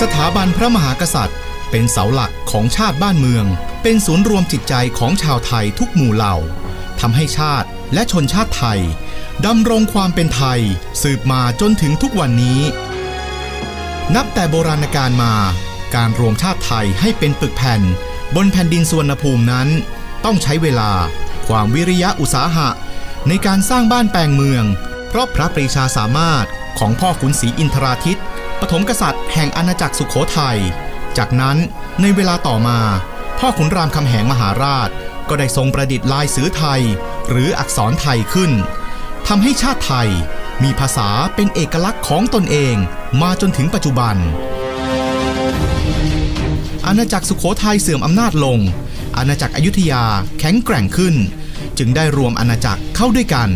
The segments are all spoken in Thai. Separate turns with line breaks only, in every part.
สถาบันพระมหากษัตริย์ เป็นเสาหลักของชาติบ้านเมือง เป็นศูนย์รวมจิตใจของชาวไทยทุกหมู่เหล่าทำให้ชาติและชนชาติไทยดำรงความเป็นไทย สืบมาจนถึงทุกวันนี้ นับแต่โบราณกาลมา การรวมชาติไทยให้เป็นปึกแผ่น บนแผ่นดินสวนภูมินั้น ต้องใช้เวลา ความวิริยะอุตสาหะ ในการสร้างบ้านแปลงเมือง เพราะพระปรีชาสามารถของพ่อขุนศรีอินทราทิตป ฐมกษัตริย์แห่งอาณาจักรสุขโขทัย จากนั้นในเวลาต่อมา พ่อขุนรามคำแหงมหาราช ก็ได้ทรงประดิษฐ์ลายสือไทย หรืออักษรไทยขึ้นทำให้ชาติไทยมีภาษาเป็นเอกลักษณ์ของตนเองมาจนถึงปัจจุบัน อาณาจักรสุขโขทัยเสื่อมอำนาจลง อาณาจักรอยุธยาแข็งแกร่งขึ้น จึงได้รวมอาณาจักรเข้าด้วยกัน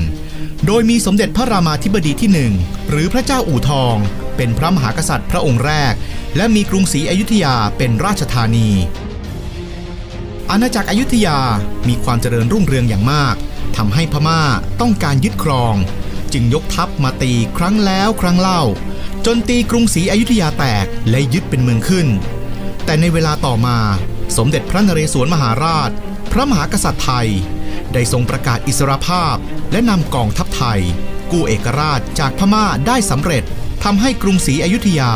โดยมีสมเด็จพระรามาธิบดีที่หนึ่งหรือพระเจ้าอู่ทอง เป็นพระมหากษัตริย์พระองค์แรก และมีกรุงศรีอยุธยาเป็นราชธานี อาณาจักรอยุธยามีความเจริญรุ่งเรืองอย่างมากทำให้พม่าต้องการยึดครอง จึงยกทัพมาตีครั้งแล้วครั้งเล่า จนตีกรุงศรีอยุธยาแตกและยึดเป็นเมืองขึ้น แต่ในเวลาต่อมาสมเด็จพระนเรศวรมหาราช พระมหากษัตริย์ไทย ได้ทรงประกาศอิสรภาพ และนำกองทัพไทย กู้เอกราชจากพม่าได้สำเร็จ ทำให้กรุงศรีอยุธยา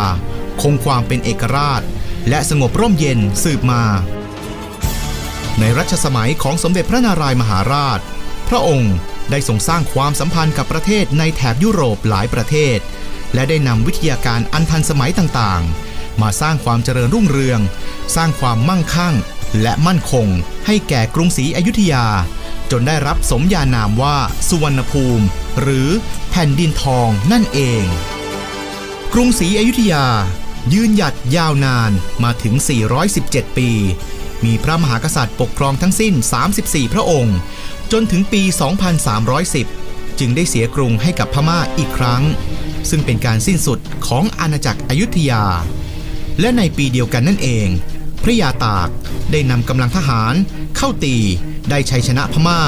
คงความเป็นเอกราช และสงบร่มเย็นสืบมา ในรัชสมัยของสมเด็จพระนารายมหาราช พระองค์ได้ทรงสร้างความสัมพันธ์กับประเทศในแถบยุโรปหลายประเทศ และได้นำวิทยาการอันทันสมัยต่างๆ มาสร้างความเจริญรุ่งเรือง สร้างความมั่งคั่ง และมั่นคง ให้แก่กรุงศรีอยุธยา จนได้รับสมญานามว่า สุวรรณภูมิ หรือแผ่นดินทองนั่นเอง กรุงศรีอยุธยา ยืนหยัดยาวนานมาถึง 417 ปี มีพระมหากษัตริย์ปกครองทั้งสิ้น 34 พระองค์ จนถึงปี 2310 จึงได้เสียกรุงให้กับพม่าอีกครั้ง ซึ่งเป็นการสิ้นสุดของอาณาจักรอยุธยา และในปีเดียวกันนั่นเอง พระยาตากได้นำกำลังทหาร เข้าตีได้ชัยชนะพม่า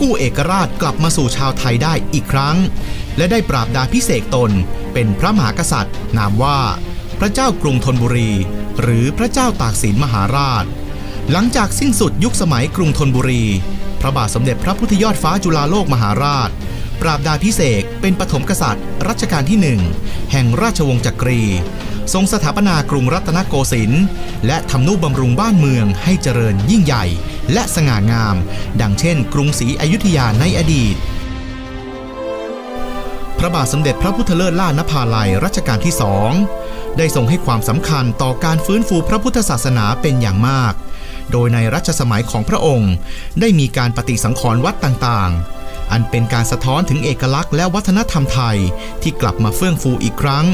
กู้เอกราชกลับมาสู่ชาวไทยได้อีกครั้ง และได้ปราบดาพิเศษตน เป็นพระมหากษัตริย์ นามว่า พระเจ้ากรุงธนบุรี หรือพระเจ้าตากสินมหาราช หลังจากสิ้นสุดยุคสมัยกรุงธนบุรี พระบาทสมเด็จพระพุทธยอดฟ้าจุฬาโลกมหาราช ปราบดาพิเศษเป็นปฐมกษัตริย์ รัชกาลที่หนึ่งแห่งราชวงศ์จักรี ทรงสถาปนากรุงรัตนโกสินทร์และทำนุบำรุงบ้านเมืองให้เจริญยิ่งใหญ่ และสง่างาม ดังเช่น กรุงศรีอยุธยาในอดีต ระบาทสมเด็จพระพุทธเลิศล่านภาลัยรัชกาลที่สองได้ทรงให้ความสำคัญต่อการฟื้นฟูพระพุทธศาสนาเป็นอย่างมาก โดยในรัชสมัยของพระองค์ ได้มีการปฏิสังขรณ์วัดต่างๆ อันเป็นการสะท้อนถึงเอกลักษณ์และวัฒนธรรมไทยที่กลับมาเฟื่องฟูอีกครั้ง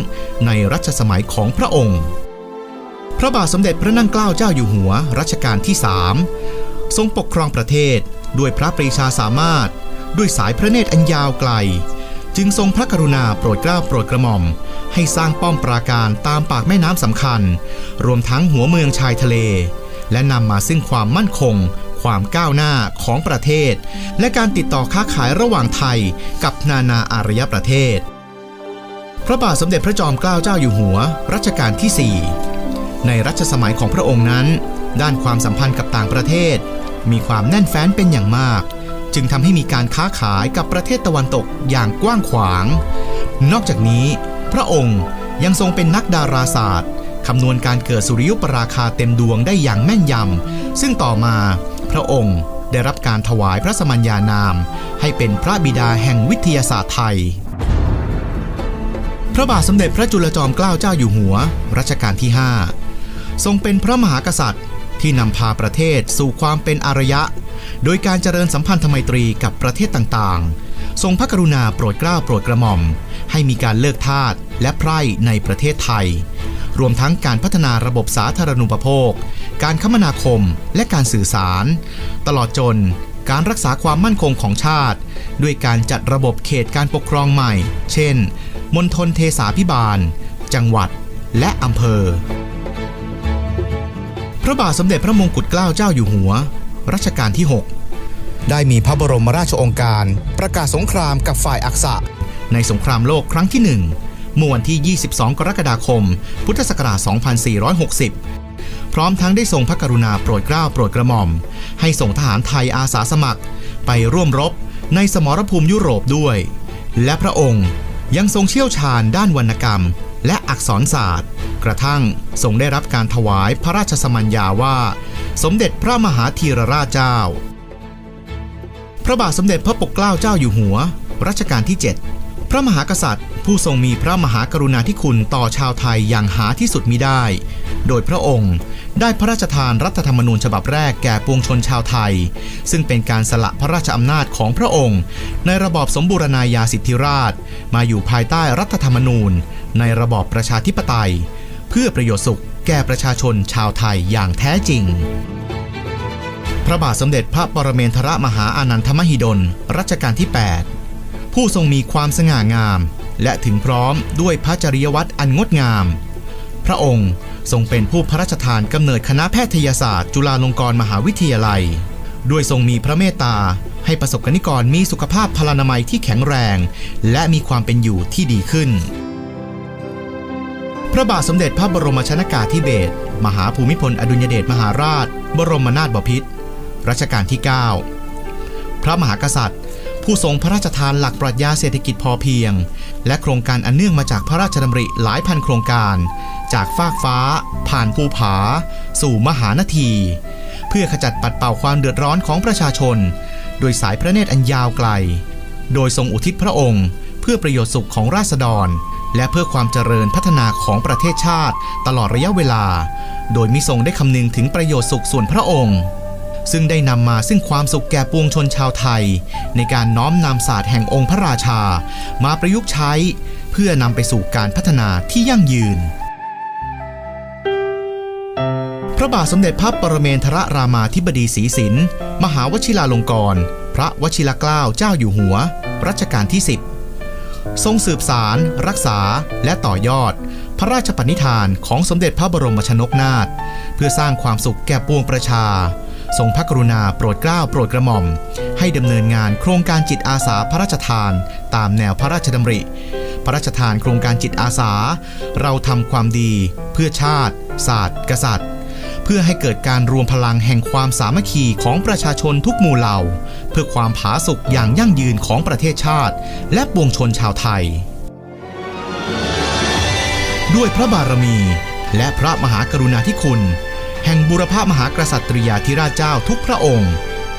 ในรัชสมัยของพระองค์ พระบาทสมเด็จพระนั่งเกล้าเจ้าอยู่หัวรัชกาลที่สามทรงปกครองประเทศด้วยพระปรีชาสามารถ ด้วยสายพระเนตรอันยาวไกล จึงทรงพระกรุณาโปรดเกล้าโปรดกระหม่อม ให้สร้างป้อมปราการตามปากแม่น้ำสำคัญ รวมทั้งหัวเมืองชายทะเล และนำมาซึ่งความมั่นคง ความก้าวหน้าของประเทศ และการติดต่อค้าขายระหว่างไทยกับนานาอารยประเทศ พระบาทสมเด็จพระจอมเกล้าเจ้าอยู่หัว รัชกาลที่ 4 ในรัชสมัยของพระองค์นั้น ด้านความสัมพันธ์กับต่างประเทศ มีความแน่นแฟ้นเป็นอย่างมาก จึงทำให้มีการค้าขายกับประเทศตะวันตกอย่างกว้างขวาง นอกจากนี้ พระองค์ยังทรงเป็นนักดาราศาสตร์คำนวณการเกิดสุริยุปราคาเต็มดวงได้อย่างแม่นยำ ซึ่งต่อมาพระองค์ได้รับการถวายพระสมัญญานาม ให้เป็นพระบิดาแห่งวิทยาศาสตร์ไทย พระบาทสมเด็จพระจุลจอมเกล้าเจ้าอยู่หัว รัชกาลที่ 5 ทรงเป็นพระมหากษัตริย์ที่นำพาประเทศสู่ความเป็นอารยะ โดยการเจริญสัมพันธไมตรีกับประเทศต่างๆ ทรงพระกรุณาโปรดเกล้าโปรดกระหม่อม ให้มีการเลิกทาสและไพร่ในประเทศไทย รวมทั้งการพัฒนาระบบสาธารณูปโภค การคมนาคมและการสื่อสาร ตลอดจนการรักษาความมั่นคงของชาติ ด้วยการจัดระบบเขตการปกครองใหม่ เช่น มณฑลเทสาพิบาล จังหวัด และอำเภอ พระบาทสมเด็จพระมงกุฎเกล้าเจ้าอยู่หัว รัชกาลที่ 6 ได้มีพระบรมราชโองการ ประกาศสงครามกับฝ่ายอักษะ ในสงครามโลกครั้งที่หนึ่งเมื่อวันที่ 22 กรกฎาคม พุทธศักราช 2460 พร้อมทั้งได้ทรงพระกรุณาโปรดเกล้าโปรดกระหม่อม ให้ส่งทหารไทยอาสาสมัคร ไปร่วมรบในสมรภูมิยุโรปด้วย และพระองค์ยังทรงเชี่ยวชาญด้านวรรณกรรม และอักษรศาสตร์ กระทั่งทรงได้รับการถวายพระราชสมัญญาว่า สมเด็จพระมหาธีรราชเจ้า พระบาทสมเด็จพระปกเกล้าเจ้าอยู่หัว รัชกาลที่ 7 พระมหากษัตริย์ ผู้ทรงมีพระมหากรุณาธิคุณต่อชาวไทยอย่างหาที่สุดมิได้ โดยพระองค์ได้พระราชทานรัฐธรรมนูญฉบับแรกแก่ปวงชนชาวไทย ซึ่งเป็นการสละพระราชอำนาจของพระองค์ ในระบอบสมบูรณาญาสิทธิราช มาอยู่ภายใต้รัฐธรรมนูญ ในระบอบประชาธิปไตย เพื่อประโยชน์สุข แก่ประชาชนชาวไทยอย่างแท้จริง พระบาทสมเด็จพระปรเมนทรมหาอานันทมหิดล รัชกาลที่ 8 ผู้ทรงมีความสง่างาม และถึงพร้อมด้วยพระจริยวัตรอันงดงาม พระองค์ทรงเป็นผู้พระราชทานกำเนิดคณะแพทยศาสตร์ จุฬาลงกรณ์มหาวิทยาลัย ด้วยทรงมีพระเมตตาให้ประสบกนิกรมีสุขภาพพลานามัยที่แข็งแรง และมีความเป็นอยู่ที่ดีขึ้น ระบาทสมเด็จพระบรมชนากาธิเบศรมหาภูมิพลอดุลยเดชมหาราช บรมนาถบพิตรรัชกาลที่ 9 พระมหากษัตริย์ ผู้ทรงพระราชทานหลักปรัชญาเศรษฐกิจพอเพียง และโครงการอันเนื่องมาจากพระราชดำริหลายพันโครงการ จากฟากฟ้า ผ่านภูผา สู่มหานาที เพื่อขจัดปัดเป่าความเดือดร้อนของประชาชน โดยสายพระเนตรอันยาวไกล โดยทรงอุทิศพระองค์ เพื่อประโยชน์สุขของราษฎร และเพื่อความเจริญพัฒนาของประเทศชาติ ตลอดระยะเวลา โดยมิทรงได้คำนึงถึงประโยชน์สุขส่วนพระองค์ ซึ่งได้นำมาซึ่งความสุขแก่ปวงชนชาวไทย ในการน้อมนำศาสตร์แห่งองค์พระราชา มาประยุกต์ใช้ เพื่อนำไปสู่การพัฒนาที่ยั่งยืนพระบาทสมเด็จพระปรเมนทรรามาธิบดีศรีสิน มหาวชิราลงกรณ์ พระวชิรเกล้าเจ้าอยู่หัว รัชกาลที่ 10 ทรงสืบสาร รักษา และต่อยอด พระราชปณิธานของสมเด็จพระบรมชนกนาถเพื่อสร้างความสุขแก่ปวงประชา ทรงพระกรุณาโปรดเกล้าโปรดกระหม่อม ให้ดำเนินงานโครงการจิตอาสาพระราชทาน ตามแนวพระราชดำริ พระราชทานโครงการจิตอาสา เราทำความดี เพื่อชาติ ศาสตร์ กษัตริย์ พื่อให้เกิดการรวมพลังแห่งความสามัคคีของประชาชนทุกหมู่เหล่า เพื่อความผาสุกอย่างยั่งยืนของประเทศชาติ และปวงชนชาวไทย ด้วยพระบารมี และพระมหากรุณาธิคุณ แห่งบุรพมหากษัตริยาธิราชเจ้าทุกพระองค์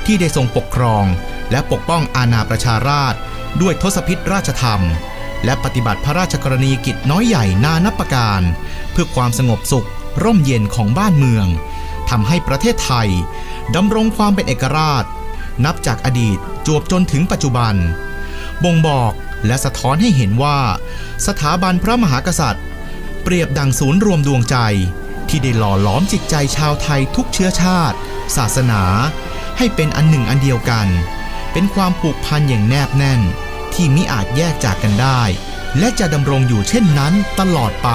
ที่ได้ทรงปกครอง และปกป้องอาณาประชาราช ด้วยทศพิธราชธรรม และปฏิบัติพระราชกรณีกิจน้อยใหญ่นานับประการ เพื่อความสงบสุข ร่มเย็นของบ้านเมืองทำให้ประเทศไทยดำรงความเป็นเอกราช นับจากอดีตจวบจนถึงปัจจุบัน บ่งบอกและสะท้อนให้เห็นว่า สถาบันพระมหากษัตริย์ เปรียบดังศูนย์รวมดวงใจ ที่ได้หล่อหลอมจิตใจชาวไทยทุกเชื้อชาติ ศาสนา ให้เป็นอันหนึ่งอันเดียวกัน เป็นความผูกพันอย่างแนบแน่น ที่มิอาจแยกจากกันได้ และจะดำรงอยู่เช่นนั้นตลอดไป